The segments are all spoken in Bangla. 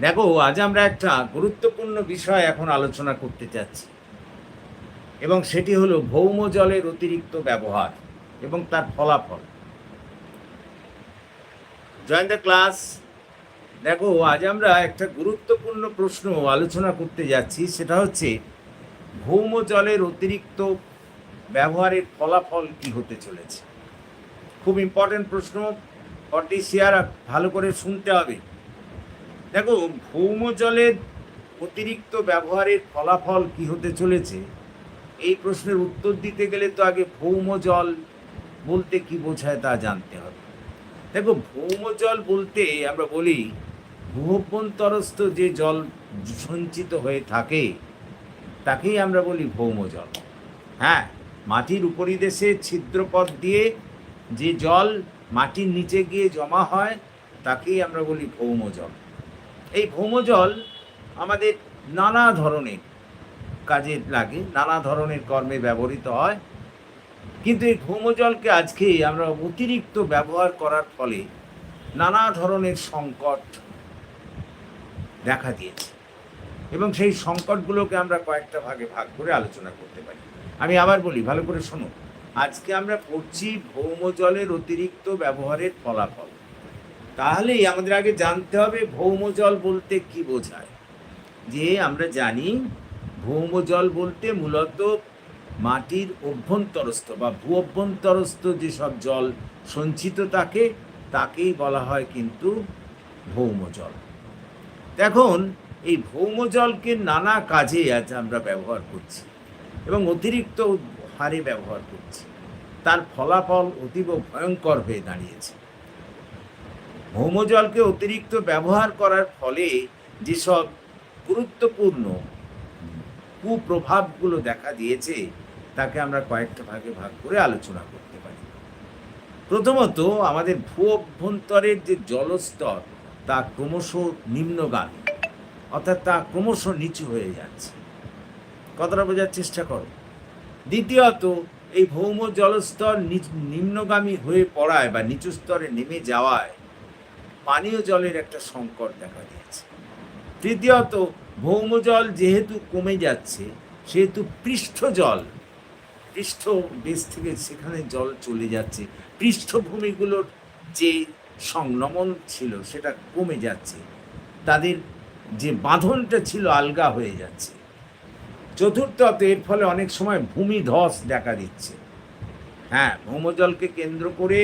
দেখো, আজ আমরা একটা গুরুত্বপূর্ণ বিষয় এখন আলোচনা করতে চাচ্ছি। এবং সেটি হলো ভৌম জলের অতিরিক্ত ব্যবহার এবং তার ফলাফল। জয়েন দ্য ক্লাস দেখো, আজ আমরা একটা গুরুত্বপূর্ণ প্রশ্ন আলোচনা করতে যাচ্ছি, সেটা হচ্ছে ভৌম জলের অতিরিক্ত ব্যবহারের ফলাফল কি হতে চলেছে? খুব ইম্পর্টেন্ট প্রশ্ন। ফর্টি শেয়ার, ভালো করে শুনতে হবে। দেখো, ভৌম জলের অতিরিক্ত ব্যবহারের ফলাফল কি হতে চলেছে? এই প্রশ্নের উত্তর দিতে গেলে তো আগে ভৌম জল বলতে কি বোঝায় তা জানতে হবে। দেখো, ভৌম জল বলতে আমরা বলি ভূভ্যন্তরস্থ যে জল সঞ্চিত হয়ে থাকে, তাকেই আমরা বলি ভৌম জল। হ্যাঁ মাটির উপরিদেশে ছিদ্রপথ দিয়ে যে জল মাটির নিচে গিয়ে জমা হয়, তাকেই আমরা বলি ভৌম জল। এই ভৌমজল আমাদের নানা ধরনের কাজে লাগে, নানা ধরনের কর্মে ব্যবহৃত হয়। কিন্তু এই ভৌমজলকে আজকে আমরা অতিরিক্ত ব্যবহার করার ফলে নানা ধরনের সংকট দেখা দিয়েছে। এবং সেই সংকটগুলোকে আমরা কয়েকটা ভাগে ভাগ করে আলোচনা করতে পারি। আমি আবার বলি, ভালো করে শোনো, আজকে আমরা পড়ছি ভৌমজলের অতিরিক্ত ব্যবহারের ফলাফল। তাহলেই আমাদের আগে জানতে হবে ভৌম জল বলতে কি বোঝায়? যে আমরা জানি ভৌম জল বলতে মূলত মাটির অভ্যন্তরস্থ বা ভূ অভ্যন্তরস্থ যেসব জল সঞ্চিত থাকে, তাকেই বলা হয় কিন্তু ভৌম জল। এখন এই ভৌম জলকে নানা কাজে আজ আমরা ব্যবহার করছি এবং অতিরিক্ত হারে ব্যবহার করছি। তার ফলাফল অতীব ভয়ঙ্কর হয়ে দাঁড়িয়েছে। ভৌম জলকে অতিরিক্ত ব্যবহার করার ফলে যেসব গুরুত্বপূর্ণ কুপ্রভাবগুলো দেখা দিয়েছে, তাকে আমরা কয়েকটা ভাগে ভাগ করে আলোচনা করতে পারি। প্রথমত, আমাদের ভূ অভ্যন্তরের যে জলস্তর, তা ক্রমশ নিম্নগামী, অর্থাৎ তা ক্রমশ নিচু হয়ে যাচ্ছে। কথাটা বোঝার চেষ্টা করো? দ্বিতীয়ত, এই ভৌম জলস্তর নিম্নগামী হয়ে পড়ায় বা নিচু স্তরে নেমে যাওয়ায় পানীয় জলের একটা সংকট দেখা দিয়েছে। তৃতীয়ত, ভৌম জল যেহেতু কমে যাচ্ছে, সেহেতু পৃষ্ঠ জল, পৃষ্ঠ দেশ থেকে সেখানে জল চলে যাচ্ছে, পৃষ্ঠভূমিগুলোর যে সংলমন ছিল সেটা কমে যাচ্ছে, তাদের যে বাঁধনটা ছিল আলগা হয়ে যাচ্ছে। চতুর্থত, এর ফলে অনেক সময় ভূমিধস দেখা দিচ্ছে। হ্যাঁ ভৌমজলকে কেন্দ্র করে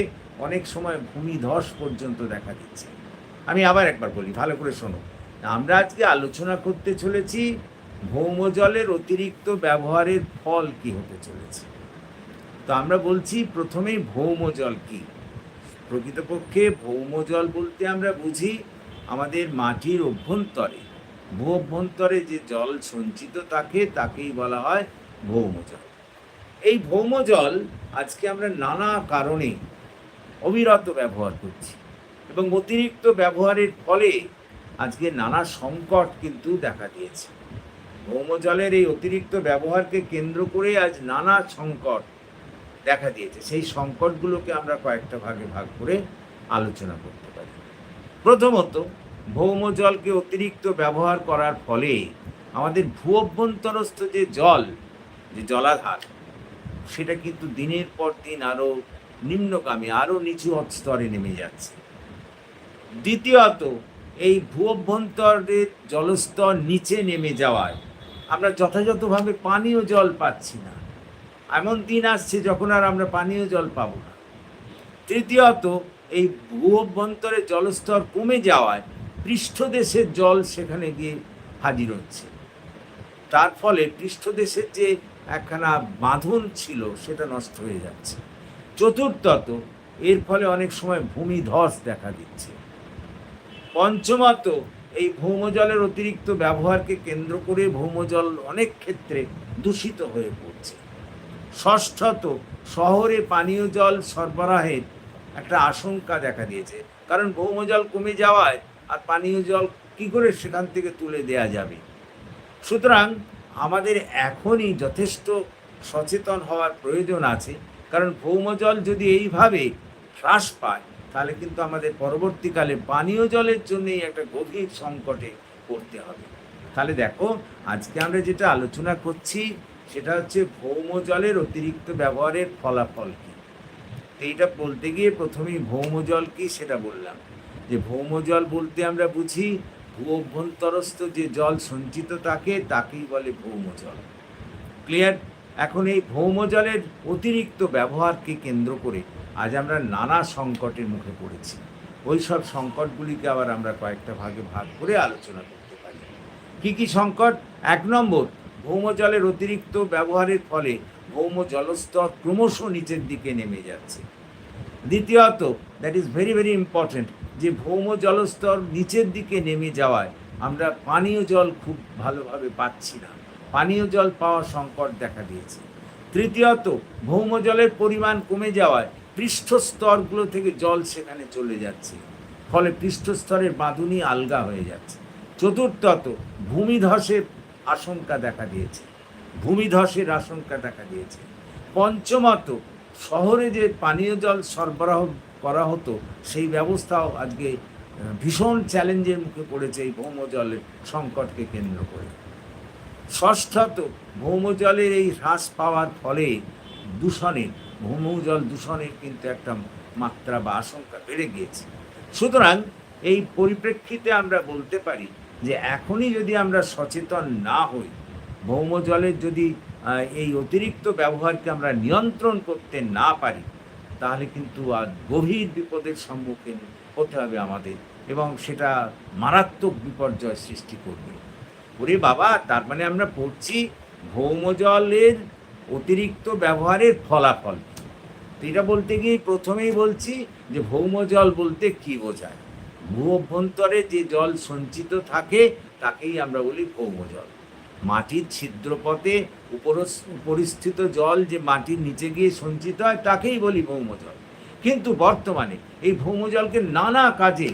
অনেক সময় ভূমিধস পর্যন্ত দেখা দিচ্ছে। আমি আবার একবার বলি, ভালো করে শোনো। আমরা আজকে আলোচনা করতে চলেছি ভৌমজলের অতিরিক্ত ব্যবহারের ফল কি হতে চলেছে। তো আমরা বলছি প্রথমেই ভৌমজল কি? প্রকৃতপক্ষে ভৌমজল বলতে আমরা বুঝি আমাদের মাটির অভ্যন্তরে। ভূ অভ্যন্তরে যে জল সঞ্চিত থাকে, তাকেই বলা হয় ভৌমজল এই ভৌমজল আজকে আমরা নানা কারণে অবিরত ব্যবহার করছি। এবং অতিরিক্ত ব্যবহারের ফলে আজকে নানা সংকট কিন্তু দেখা দিয়েছে। ভৌমজলের এই অতিরিক্ত ব্যবহারকে কেন্দ্র করে আজ নানা সংকট দেখা দিয়েছে। সেই সংকটগুলোকে আমরা কয়েকটা ভাগে ভাগ করে আলোচনা করতে পারি। প্রথমত ভৌমজলকে অতিরিক্ত ব্যবহার করার ফলে আমাদের ভূ অভ্যন্তরস্থ যে জল, যে জলাধার, সেটা কিন্তু দিনের পর দিন আরও নিম্নগামী আরও নিচু স্তরে নেমে যাচ্ছে। দ্বিতীয়ত, এই ভূ অভ্যন্তরের জলস্তর নিচে নেমে যাওয়ায় আমরা যথাযথভাবে পানীয় জল পাচ্ছি না। এমন দিন আসছে যখন আর আমরা পানীয় জল পাবো না। তৃতীয়ত, এই ভূ অভ্যন্তরে জলস্তর কমে যাওয়ায় পৃষ্ঠদেশের জল সেখানে গিয়ে হাজির হচ্ছে। তার ফলে পৃষ্ঠদেশের যে একখানা বাঁধন ছিল, সেটা নষ্ট হয়ে যাচ্ছে। চতুর্থত, এর ফলে অনেক সময় ভূমিধস দেখা দিচ্ছে। পঞ্চমত, এই ভৌমজলের অতিরিক্ত ব্যবহারকে কেন্দ্র করে ভৌমজল অনেক ক্ষেত্রে দূষিত হয়ে পড়ছে। ষষ্ঠত, শহরে পানীয় জল সরবরাহের একটা আশঙ্কা দেখা দিয়েছে। কারণ ভৌমজল কমে যাওয়ায় আর পানীয় জল কি করে সেখান থেকে তুলে দেয়া যাবে? সুতরাং আমাদের এখনই যথেষ্ট সচেতন হওয়ার প্রয়োজন আছে। কারণ ভৌমজল যদি এইভাবে হ্রাস পায়, তাহলে কিন্তু আমাদের পরবর্তীকালে পানীয় জলের জন্যই একটা গভীর সংকটে পড়তে হবে। তাহলে দেখো, আজকে আমরা যেটা আলোচনা করছি, সেটা হচ্ছে ভৌম জলের অতিরিক্ত ব্যবহারের ফলাফল কী? এইটা বলতে গিয়ে প্রথমেই ভৌম জল কি সেটা বললাম। যে ভৌম জল বলতে আমরা বুঝি ভূ অভ্যন্তরস্থ যে জল সঞ্চিত থাকে, তাকেই বলে ভৌম জল ক্লিয়ার এখন এই ভৌম জলের অতিরিক্ত ব্যবহারকে কেন্দ্র করে আজ আমরা নানা সংকটের মুখে পড়েছি। ওই সব সংকটগুলিকে আবার আমরা কয়েকটা ভাগে ভাগ করে আলোচনা করতে পারি। কি কি সংকট? এক নম্বর, ভৌম জলের অতিরিক্ত ব্যবহারের ফলে ভৌম জলস্তর ক্রমশ নিচের দিকে নেমে যাচ্ছে। দ্বিতীয়ত that is very very important যে ভৌম জলস্তর নিচের দিকে নেমে যাওয়ায় আমরা পানীয় জল খুব ভালোভাবে পাচ্ছি না। পানীয় জল পাওয়া সংকট দেখা দিয়েছে। তৃতীয়ত, ভৌম জলের পরিমাণ কমে যাওয়ায় পৃষ্ঠস্তরগুলো থেকে জল সেখানে চলে যাচ্ছে, ফলে পৃষ্ঠস্তরের বাঁধুনি আলগা হয়ে যাচ্ছে। চতুর্থত, ভূমিধসের আশঙ্কা দেখা দিয়েছে। ভূমিধসের আশঙ্কা দেখা দিয়েছে। পঞ্চমত, শহরে যে পানীয় জল সরবরাহ করা হতো, সেই ব্যবস্থাও আজকে ভীষণ চ্যালেঞ্জের মুখে পড়েছে এই ভৌম জলের সংকটকে কেন্দ্র করে। ষষ্ঠত ভৌমজলের এই হ্রাস পাওয়ার ফলে দূষণের ভৌমজল দূষণের কিন্তু একটা মাত্রা বা আশঙ্কা বেড়ে গিয়েছে। সুতরাং এই পরিপ্রেক্ষিতে আমরা বলতে পারি যে এখনই যদি আমরা সচেতন না হই, ভৌমজলের যদি এই অতিরিক্ত ব্যবহারকে আমরা নিয়ন্ত্রণ করতে না পারি, তাহলে কিন্তু আর গভীর বিপদের সম্মুখীন হতে হবে আমাদের এবং সেটা মারাত্মক বিপর্যয় সৃষ্টি করবে। ওরে বাবা, তার মানে আমরা পড়ছি ভৌমজলের অতিরিক্ত ব্যবহারের ফলাফল তো এটা বলতে গিয়ে প্রথমেই বলছি যে ভৌমজল বলতে কি বোঝায়? ভূ অভ্যন্তরে যে জল সঞ্চিত থাকে, তাকেই আমরা বলি ভৌমজল মাটির ছিদ্রপথে উপরিস্থিত জল যে মাটির নিচে গিয়ে সঞ্চিত হয়, তাকেই বলি ভৌমজল কিন্তু বর্তমানে এই ভৌমজলকে নানা কাজে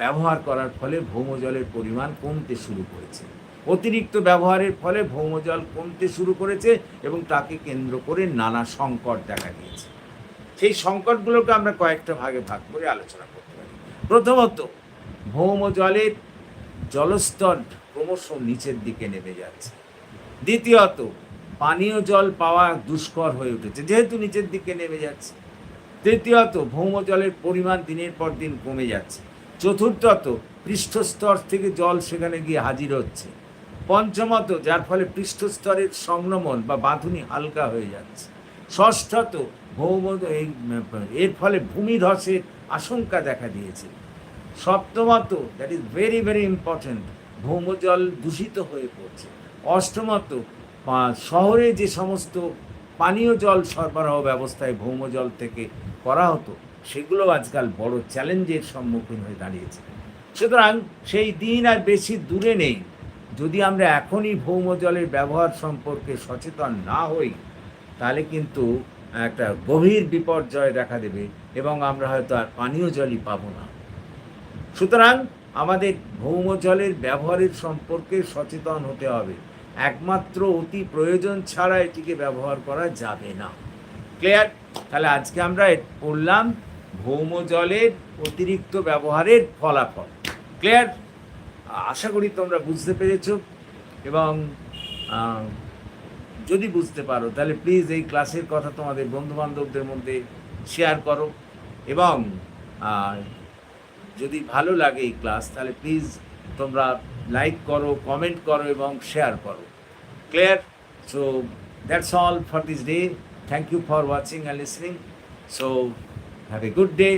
ব্যবহার করার ফলে ভৌমজলের পরিমাণ কমতে শুরু করেছে। অতিরিক্ত ব্যবহারের ফলে ভৌমজল কমতে শুরু করেছে এবং তাকে কেন্দ্র করে নানা সংকট দেখা দিয়েছে। সেই সংকটগুলোকে আমরা কয়েকটা ভাগে ভাগ করে আলোচনা করতে পারি। প্রথমত, ভৌমজলের জলস্তর ক্রমশ নিচের দিকে নেমে যাচ্ছে। দ্বিতীয়ত, পানীয় জল পাওয়া দুষ্কর হয়ে উঠেছে, যেহেতু নিচের দিকে নেমে যাচ্ছে। তৃতীয়ত, ভৌমজলের পরিমাণ দিনের পর দিন কমে যাচ্ছে। চতুর্থত পৃষ্ঠস্তর থেকে জল সেখানে গিয়ে হাজির হচ্ছে। পঞ্চমত, যার ফলে পৃষ্ঠস্তরের সংক্রমণ বা বাঁধুনি হালকা হয়ে যাচ্ছে। ষষ্ঠত ভৌম এর ফলে ভূমিধসের আশঙ্কা দেখা দিয়েছে। সপ্তমত that is very very important ভৌমজল দূষিত হয়ে পড়ছে। অষ্টমত শহরে যে সমস্ত পানীয় জল সরবরাহ ব্যবস্থায় ভৌমজল থেকে করা হতো সেগুলো আজকাল বড় চ্যালেঞ্জের সম্মুখীন হয়ে দাঁড়িয়েছে। সুতরাং সেই দিন আর বেশি দূরে নেই। যদি আমরা এখনই ভৌমজলের ব্যবহার সম্পর্কে সচেতন না হই, তাহলে কিন্তু একটা গভীর বিপর্যয় দেখা দেবে এবং আমরা হয়তো আর পানীয় জলই পাবো না। সুতরাং আমাদের ভৌম জলের ব্যবহারের সম্পর্কে সচেতন হতে হবে। একমাত্র অতি প্রয়োজন ছাড়া এটিকে ব্যবহার করা যাবে না। ক্লিয়ার? তাহলে আজকে আমরা পড়লাম ভৌম জলের অতিরিক্ত ব্যবহারের ফলাফল। ক্লিয়ার আশা করি তোমরা বুঝতে পেরেছ এবং যদি বুঝতে পারো, তাহলে প্লিজ এই ক্লাসের কথা তোমাদের বন্ধু বান্ধবদের মধ্যে শেয়ার করো এবং যদি ভালো লাগে এই ক্লাস তাহলে প্লিজ তোমরা লাইক করো কমেন্ট করো এবং শেয়ার করো। Clear so that's all for this day thank you for watching and listening so have a good day